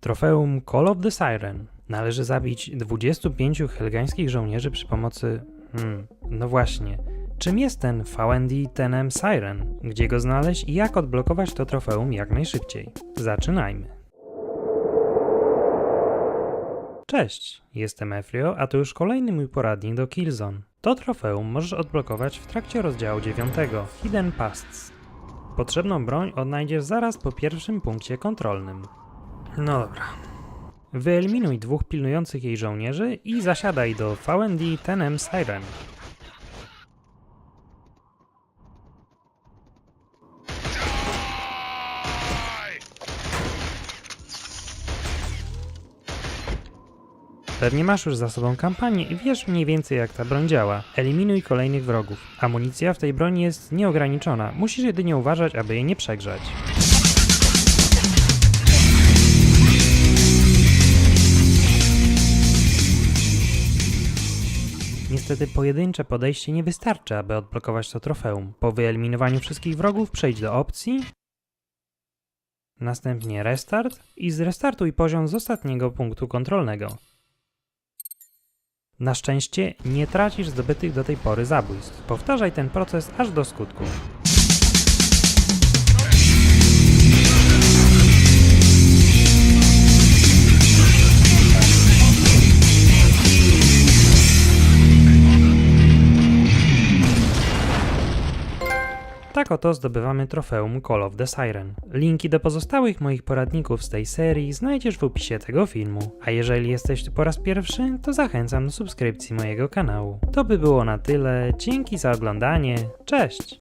Trofeum Call of the Siren. Należy zabić 25 helgańskich żołnierzy przy pomocy... Hmm, no właśnie. Czym jest ten VND Tenem Siren? Gdzie go znaleźć i jak odblokować to trofeum jak najszybciej? Zaczynajmy. Cześć, jestem Efrio, a to już kolejny mój poradnik do Killzone. To trofeum możesz odblokować w trakcie rozdziału 9 Hidden Pasts. Potrzebną broń odnajdziesz zaraz po pierwszym punkcie kontrolnym. No dobra. Wyeliminuj dwóch pilnujących jej żołnierzy i zasiadaj do VND Tenem Siren. Pewnie masz już za sobą kampanię i wiesz mniej więcej jak ta broń działa. Eliminuj kolejnych wrogów. Amunicja w tej broni jest nieograniczona, musisz jedynie uważać, aby jej nie przegrzać. Niestety pojedyncze podejście nie wystarczy, aby odblokować to trofeum. Po wyeliminowaniu wszystkich wrogów przejdź do opcji, następnie restart i zrestartuj poziom z ostatniego punktu kontrolnego. Na szczęście nie tracisz zdobytych do tej pory zabójstw. Powtarzaj ten proces aż do skutku. Tak oto zdobywamy trofeum Call of the Siren. Linki do pozostałych moich poradników z tej serii znajdziesz w opisie tego filmu. A jeżeli jesteś tu po raz pierwszy, to zachęcam do subskrypcji mojego kanału. To by było na tyle, dzięki za oglądanie, cześć!